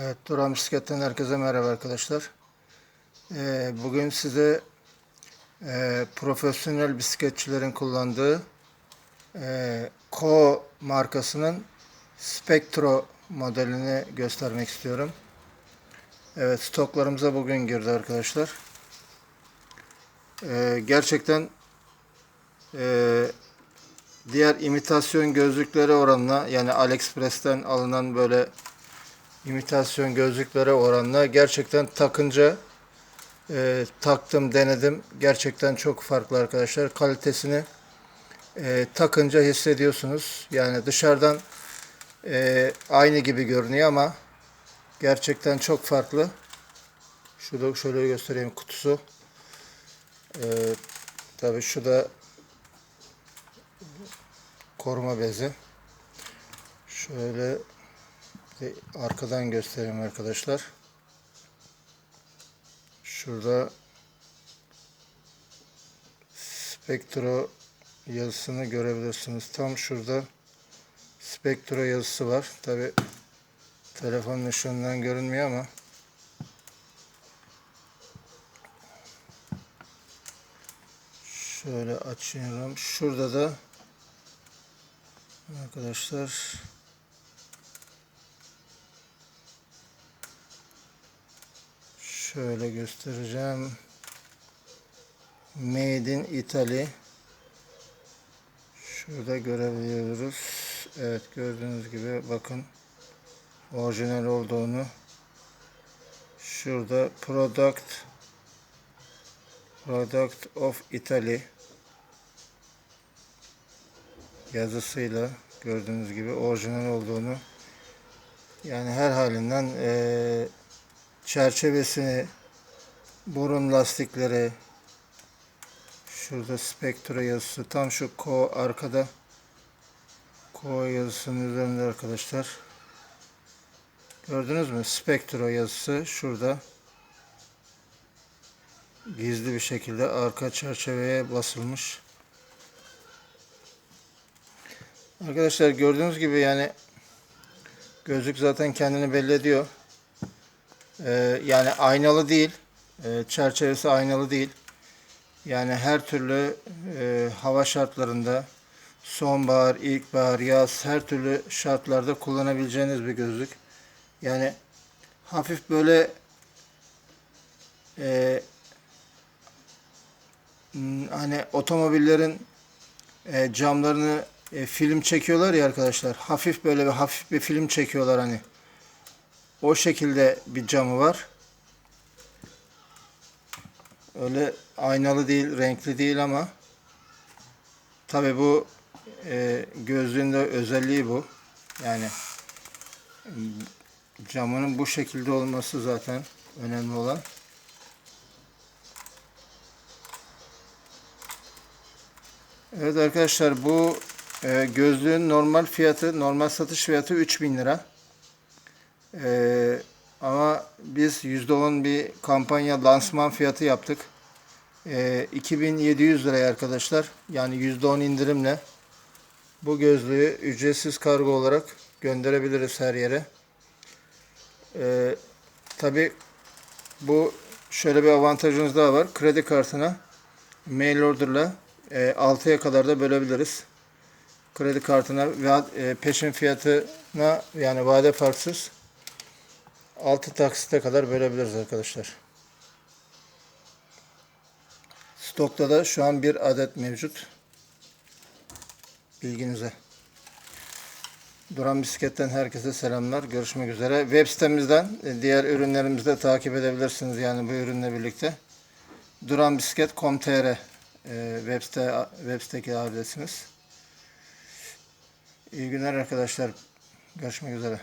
Evet, Duran Bisiklet'ten herkese merhaba arkadaşlar. Ee, bugün size e, profesyonel bisikletçilerin kullandığı e, Ko markasının Spectro modelini göstermek istiyorum. Evet, stoklarımıza bugün girdi arkadaşlar. Ee, gerçekten e, diğer imitasyon gözlükleri oranla yani AliExpress'ten alınan böyle imitasyon gözlüklere oranla gerçekten takınca e, taktım denedim. Gerçekten çok farklı arkadaşlar. Kalitesini e, takınca hissediyorsunuz. Yani dışarıdan e, aynı gibi görünüyor ama gerçekten çok farklı. Şurada şöyle göstereyim kutusu. E, tabi şu koruma bezi. Şöyle bir arkadan göstereyim arkadaşlar. Şurada Spektro yazısını görebilirsiniz. Tam şurada Spektro yazısı var. Tabi telefonun ışığından görünmüyor ama şöyle açıyorum. Şurada da arkadaşlar Şöyle göstereceğim. Made in Italy. Şurada görebiliyoruz. Evet gördüğünüz gibi bakın orijinal olduğunu. Şurada product product of Italy yazısıyla gördüğünüz gibi orijinal olduğunu yani her halinden eee çerçevesini, burun lastikleri, şurada Spectra yazısı, tam şu ko arkada ko yazısının üzerinde arkadaşlar. Gördünüz mü? Spectra yazısı şurada. Gizli bir şekilde arka çerçeveye basılmış. Arkadaşlar gördüğünüz gibi yani gözlük zaten kendini belli ediyor. Ee, yani aynalı değil. Ee, çerçevesi aynalı değil. Yani her türlü e, hava şartlarında sonbahar, ilkbahar, yaz her türlü şartlarda kullanabileceğiniz bir gözlük. Yani hafif böyle e, hani otomobillerin e, camlarını e, film çekiyorlar ya arkadaşlar. Hafif böyle bir hafif bir film çekiyorlar hani. O şekilde bir camı var. Öyle aynalı değil, renkli değil ama tabi bu e, gözlüğün de özelliği bu. Yani camının bu şekilde olması zaten önemli olan. Evet arkadaşlar bu e, gözlüğün normal fiyatı, normal satış fiyatı 3000 lira. Ee, ama biz %10 bir kampanya lansman fiyatı yaptık. Ee, 2700 liraya arkadaşlar. Yani %10 indirimle bu gözlüğü ücretsiz kargo olarak gönderebiliriz her yere. Ee, Tabi bu şöyle bir avantajımız daha var. Kredi kartına mail order'la e, 6'ya kadar da bölebiliriz. Kredi kartına ve e, peşin fiyatına yani vade farksız 6 taksite kadar bölebiliriz arkadaşlar. Stokta da şu an bir adet mevcut. Bilginize. Duran Bisiklet'ten herkese selamlar. Görüşmek üzere. Web sitemizden e, diğer ürünlerimizi de takip edebilirsiniz yani bu ürünle birlikte. duranbisiklet.com.tr e, web, site, web siteki adresimiz. İyi günler arkadaşlar. Görüşmek üzere.